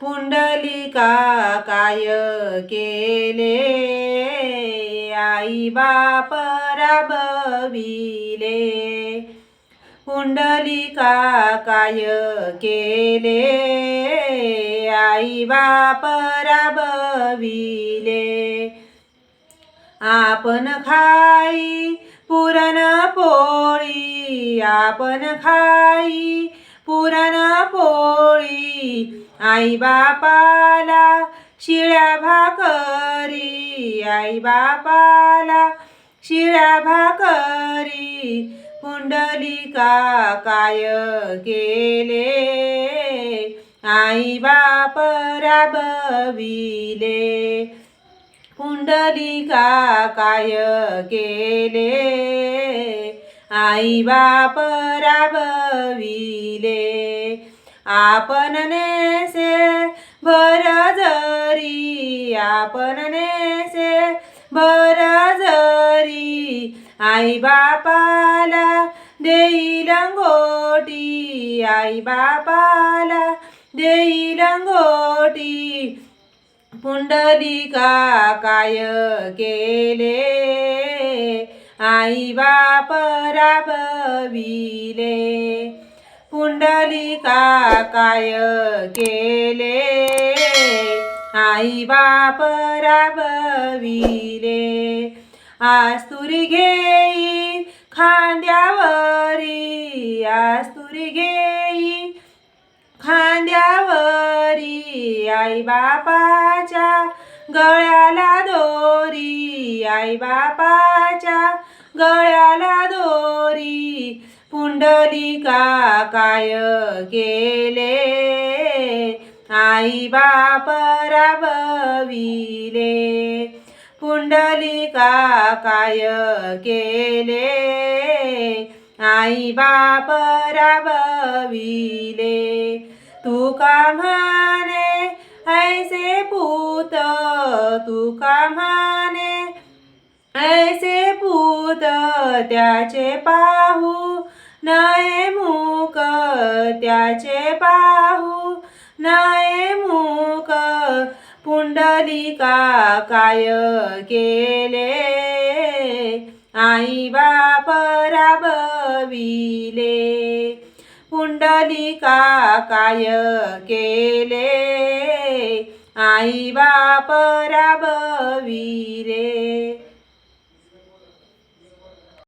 पुंडलिका काय केले? आई बाप राबविले. पुंडलिका काय केले? आई बाप राबविले. आपण खाई पुरण पोळी आपण खाई आई बापाला शिळ्या भाकरी. आई बापाला शिळ्या भाकरी. पुंडलिका काय केले? आई बाप राबविले. पुंडलिका काय केले? आई बाप राबविले. आपण नेसे भर जरी आपण नेसे भर जरी आई बापाला देई लंगोटी आई बापाला देई लंगोटी पुंडलिका काय केले? आई बाप राबविले. पुंडलिका काय केले? आई बाप राबविले. आस्तुरी घेई खांद्यावरी. आस्तुरी घेई खांद्यावरी. आई बापाच्या गळ्याला दोरी. आई बापाच्या गळ्याला दोरी. काय केले आई बाप राबविले. पुंडलिका काय केले आई बाप राबविले. तू का म्हणे ऐसे पूत तू का म्हणे ऐसे पूत त्याचे पाहू नये मू त्याचे पाहू नाय मूक. पुंडलिका काय केले? आई बाप राबविले. पुंडलिका काय केले? आई बाप राबविले.